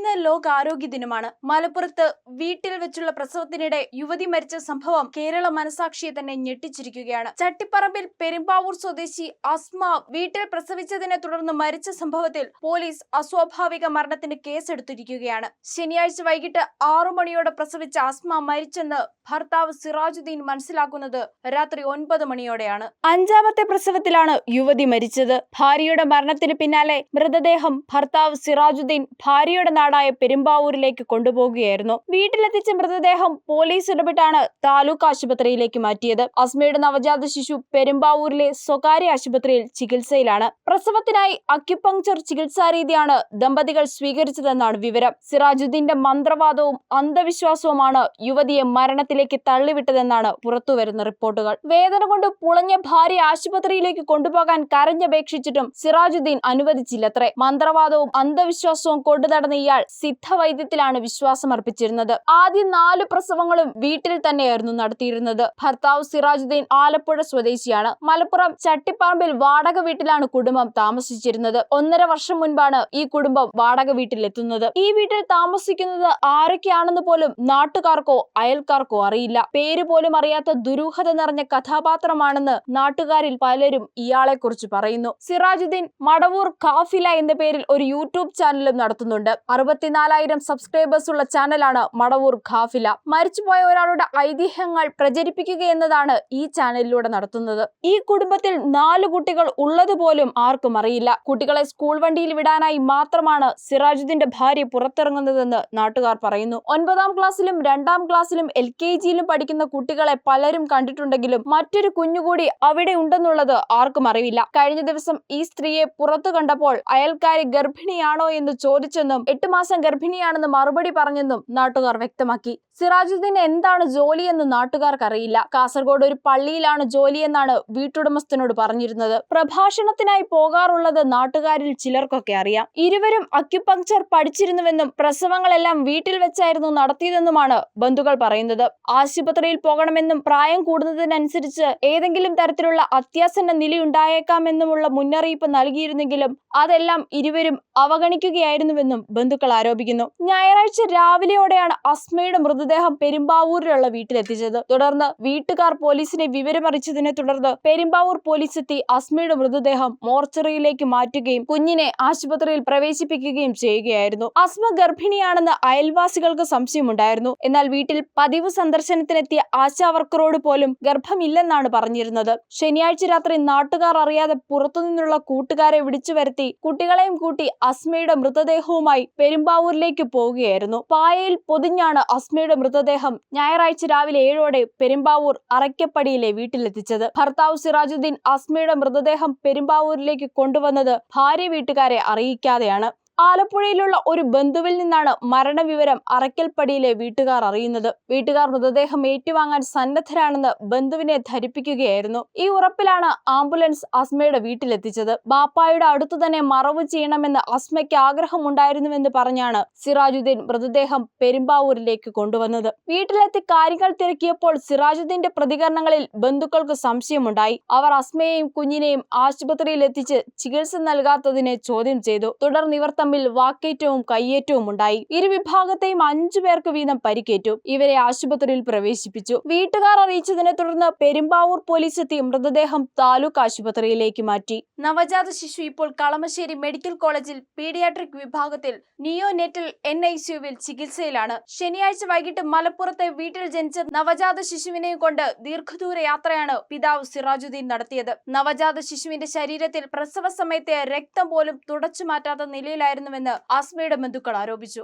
ഇന്ന് ലോകാരോഗ്യ ദിനമാണ്. മലപ്പുറത്ത് വീട്ടിൽ വെച്ചുള്ള പ്രസവത്തിനിടെ യുവതി മരിച്ച സംഭവം കേരള മനസാക്ഷിയെ തന്നെ ഞെട്ടിച്ചിരിക്കുകയാണ്. ചട്ടിപ്പറമ്പിൽ പെരുമ്പാവൂർ സ്വദേശി അസ്മ വീട്ടിൽ പ്രസവിച്ചതിനെ തുടർന്ന് മരിച്ച സംഭവത്തിൽ പോലീസ് അസ്വാഭാവിക മരണത്തിന് കേസെടുത്തിരിക്കുകയാണ്. ശനിയാഴ്ച വൈകിട്ട് ആറു മണിയോടെ പ്രസവിച്ച അസ്മ മരിച്ചെന്ന് ഭർത്താവ് സിറാജുദ്ദീൻ മനസ്സിലാക്കുന്നത് രാത്രി ഒൻപത് മണിയോടെയാണ്. അഞ്ചാമത്തെ പ്രസവത്തിലാണ് യുവതി മരിച്ചത്. ഭാര്യയുടെ മരണത്തിന് പിന്നാലെ മൃതദേഹം ഭർത്താവ് സിറാജുദ്ദീൻ ഭാര്യയുടെ നാടായ പെരുമ്പാവൂരിലേക്ക് കൊണ്ടുപോകുകയായിരുന്നു. വീട്ടിലെത്തിച്ച മൃതദേഹം പോലീസ് ഇടപെട്ടാണ് താലൂക്ക് ആശുപത്രിയിലേക്ക് മാറ്റിയത്. അസ്മയുടെ നവജാത ശിശു പെരുമ്പാവൂരിലെ സ്വകാര്യ ആശുപത്രിയിൽ ചികിത്സയിലാണ്. പ്രസവത്തിനായി അക്യുപങ്ചർ ചികിത്സാ രീതിയാണ് ദമ്പതികൾ സ്വീകരിച്ചതെന്നാണ് വിവരം. സിറാജുദ്ദീന്റെ മന്ത്രവാദവും അന്ധവിശ്വാസവുമാണ് യുവതിയെ മരണത്തിലേക്ക് തള്ളിവിട്ടതെന്നാണ് പുറത്തുവരുന്ന റിപ്പോർട്ടുകൾ. വേദന കൊണ്ട് പുളഞ്ഞ ഭാര്യ ആശുപത്രിയിലേക്ക് കൊണ്ടുപോകാൻ കരഞ്ഞപേക്ഷിച്ചിട്ടും സിറാജുദ്ദീൻ അനുവദിച്ചില്ലത്രേ. മന്ത്രവാദവും അന്ധവിശ്വാസവും കൊണ്ടു നടന്ന ഇയാൾ സിദ്ധവൈദ്യത്തിലാണ് വിശ്വാസം അർപ്പിച്ചിരുന്നത്. ആദ്യ നാല് പ്രസവങ്ങളും വീട്ടിൽ തന്നെയായിരുന്നു നടത്തിയിരുന്നത്. ഭർത്താവ് സിറാജുദ്ദീൻ ആലപ്പുഴ സ്വദേശിയാണ്. മലപ്പുറം ചട്ടിപ്പറമ്പിൽ വാടക വീട്ടിലാണ് കുടുംബം താമസിച്ചിരുന്നത്. ഒന്നര വർഷം മുൻപാണ് ഈ കുടുംബം വാടക വീട്ടിലെത്തുന്നത് ഈ വീട്ടിൽ താമസിക്കുന്നത് ആരൊക്കെയാണെന്ന് പോലും നാട്ടുകാർക്കോ അയൽക്കാർക്കോ അറിയില്ല. പേര് പോലും അറിയാത്ത ദുരൂഹത നിറഞ്ഞ കഥാപാത്രമാണെന്ന് നാട്ടുകാരിൽ പലരും ഇയാളെ കുറിച്ച് പറയുന്നു. സിറാജുദ്ദീൻ മടവൂർ കാഫില എന്ന പേരിൽ ഒരു യൂട്യൂബ് ചാനലും നടത്തുന്നുണ്ട്. അറുപത്തിനാലായിരം സബ്സ്ക്രൈബേഴ്സ് ഉള്ള ചാനലാണ് മടവൂർ ഖാഫില. മരിച്ചുപോയ ഒരാളുടെ ഐതിഹ്യങ്ങൾ പ്രചരിപ്പിക്കുക എന്നതാണ് ഈ ചാനലിലൂടെ നടത്തുന്നത്. ഈ കുടുംബത്തിൽ നാല് കുട്ടികൾ ഉള്ളതുപോലും ആർക്കും അറിയില്ല. കുട്ടികളെ സ്കൂൾ വണ്ടിയിൽ വിടാനായി മാത്രമാണ് സിറാജുദ്ദീന്റെ ഭാര്യ പുറത്തിറങ്ങുന്നതെന്ന് നാട്ടുകാർ പറയുന്നു. ഒൻപതാം ക്ലാസ്സിലും രണ്ടാം ക്ലാസ്സിലും എൽ കെ ജിയിലും പഠിക്കുന്ന കുട്ടികളെ പലരും കണ്ടിട്ടുണ്ടെങ്കിലും മറ്റൊരു കുഞ്ഞുകൂടി അവിടെ ഉണ്ടെന്നുള്ളത് ആർക്കും അറിയില്ല കഴിഞ്ഞ ദിവസം ഈ സ്ത്രീയെ പുറത്തു കണ്ടപ്പോൾ അയൽക്കാരി ഗർഭിണിയാണോ എന്ന് ചോദിച്ചെന്നും എട്ട് മാസം ഗർഭിണിയാണെന്ന് മറുപടി പറഞ്ഞെന്നും നാട്ടുകാർ വ്യക്തമാക്കി. സിറാജുദ്ദീൻ എന്താണ് ജോലിയെന്ന് നാട്ടുകാർക്ക് അറിയില്ല കാസർഗോഡ് ഒരു പള്ളിയിലാണ് ജോലിയെന്നാണ് വീട്ടുടമസ്ഥനോട് പറഞ്ഞിരുന്നത്. പ്രഭാഷണത്തിനായി പോകാറുള്ളത് നാട്ടുകാരിൽ ചിലർക്കൊക്കെ അറിയാം. ഇരുവരും അക്യുപങ്ചർ പഠിച്ചിരുന്നുവെന്നും പ്രസവങ്ങളെല്ലാം വീട്ടിൽ വെച്ചായിരുന്നു നടത്തിയതെന്നുമാണ് ബന്ധുക്കൾ പറയുന്നത്. ആശുപത്രിയിൽ പോകണമെന്നും പ്രായം കൂടുന്നതിനനുസരിച്ച് ഏതെങ്കിലും തരത്തിലുള്ള അത്യാസന്ന നിലയുണ്ടായേക്കാമെന്നുമുള്ള മുന്നറിയിപ്പ് നൽകിയിരുന്നെങ്കിലും അതെല്ലാം ഇരുവരും അവഗണിക്കുകയായിരുന്നുവെന്നും ബന്ധുക്കൾ ആരോപിക്കുന്നു. ഞായറാഴ്ച രാവിലെയോടെയാണ് അസ്മയുടെ മൃതദേഹം പെരുമ്പാവൂരിലുള്ള വീട്ടിലെത്തിച്ചത്. തുടർന്ന് വീട്ടുകാർ പോലീസിനെ വിവരമറിച്ചതിനെ തുടർന്ന് പെരുമ്പാവൂർ പോലീസ് എത്തി അസ്മയുടെ മൃതദേഹം മോർച്ചറിയിലേക്ക് മാറ്റുകയും കുഞ്ഞിനെ ആശുപത്രിയിൽ പ്രവേശിപ്പിക്കുകയും ചെയ്യുകയായിരുന്നു. അസ്മ ഗർഭിണിയാണെന്ന് അയൽവാസികൾക്ക് സംശയമുണ്ടായിരുന്നു. എന്നാൽ വീട്ടിൽ പതിവ് സന്ദർശനത്തിനെത്തിയ ആശാവർക്കറോട് പോലും ഗർഭമില്ലെന്നാണ് പറഞ്ഞിരുന്നത്. ശനിയാഴ്ച രാത്രി നാട്ടുകാർ അറിയാതെ പുറത്തുനിന്നുള്ള കൂട്ടുകാരെ വിളിച്ചു വരുത്തി കുട്ടികളെയും കൂട്ടി അസ്മയുടെ മൃതദേഹവുമായി പെരുമ്പാവൂരിലേക്ക് പോവുകയായിരുന്നു. പായയിൽ പൊതിഞ്ഞാണ് അസ്മയുടെ മൃതദേഹം ഞായറാഴ്ച രാവിലെ ഏഴോടെ പെരുമ്പാവൂർ അറയ്ക്കപ്പടിയിലെ വീട്ടിലെത്തിച്ചത്. ഭർത്താവ് സിറാജുദ്ദീൻ അസ്മയുടെ മൃതദേഹം പെരുമ്പാവൂരിലേക്ക് കൊണ്ടുവന്നത് ഭാര്യ വീട്ടുകാരെ അറിയിക്കാതെയാണ്. ആലപ്പുഴയിലുള്ള ഒരു ബന്ധുവിൽ നിന്നാണ് മരണവിവരം അറയ്ക്കൽപ്പടിയിലെ വീട്ടുകാർ അറിയുന്നത്. വീട്ടുകാർ മൃതദേഹം ഏറ്റുവാങ്ങാൻ സന്നദ്ധരാണെന്ന് ബന്ധുവിനെ ധരിപ്പിക്കുകയായിരുന്നു. ഈ ഉറപ്പിലാണ് ആംബുലൻസ് അസ്മയുടെ വീട്ടിലെത്തിച്ചത്. ബാപ്പായുടെ അടുത്തു തന്നെ മറവ് ചെയ്യണമെന്ന് അസ്മയ്ക്ക് ആഗ്രഹമുണ്ടായിരുന്നുവെന്ന് പറഞ്ഞാണ് സിറാജുദ്ദീൻ മൃതദേഹം പെരുമ്പാവൂരിലേക്ക് കൊണ്ടുവന്നത്. വീട്ടിലെത്തി കാര്യങ്ങൾ തിരക്കിയപ്പോൾ സിറാജുദ്ദീന്റെ പ്രതികരണങ്ങളിൽ ബന്ധുക്കൾക്ക് സംശയമുണ്ടായി. അവർ അസ്മയെയും കുഞ്ഞിനെയും ആശുപത്രിയിൽ എത്തിച്ച് ചികിത്സ നൽകാത്തതിനെ ചോദ്യം ചെയ്തു. തുടർന്ന് ഇവർ തമ്മിൽ വാക്കേറ്റവും കയ്യേറ്റവും ഉണ്ടായി. ഇരുവിഭാഗത്തെയും അഞ്ചു പേർക്ക് വീതം പരിക്കേറ്റു. ഇവരെ ആശുപത്രിയിൽ പ്രവേശിപ്പിച്ചു. വീട്ടുകാർ അറിയിച്ചതിനെ തുടർന്ന് പെരുമ്പാവൂർ പോലീസ് എത്തി മൃതദേഹം താലൂക്ക് ആശുപത്രിയിലേക്ക് മാറ്റി. നവജാത ശിശു ഇപ്പോൾ കളമശ്ശേരി മെഡിക്കൽ കോളേജിൽ പീഡിയാട്രിക് വിഭാഗത്തിൽ നിയോനെറ്റൽ എൻ ഐ സിയുവിൽ ചികിത്സയിലാണ്. ശനിയാഴ്ച വൈകിട്ട് മലപ്പുറത്തെ വീട്ടിൽ ജനിച്ച നവജാത ശിശുവിനെയും കൊണ്ട് ദീർഘദൂര യാത്രയാണ് പിതാവ് സിറാജുദ്ദീൻ നടത്തിയത്. നവജാത ശിശുവിന്റെ ശരീരത്തിൽ പ്രസവ സമയത്തെ രക്തം പോലും തുടച്ചു മാറ്റാത്ത നിലയിലായിരുന്നുവെന്ന് ആസ്മയുടെ ബന്ധുക്കൾ ആരോപിച്ചു.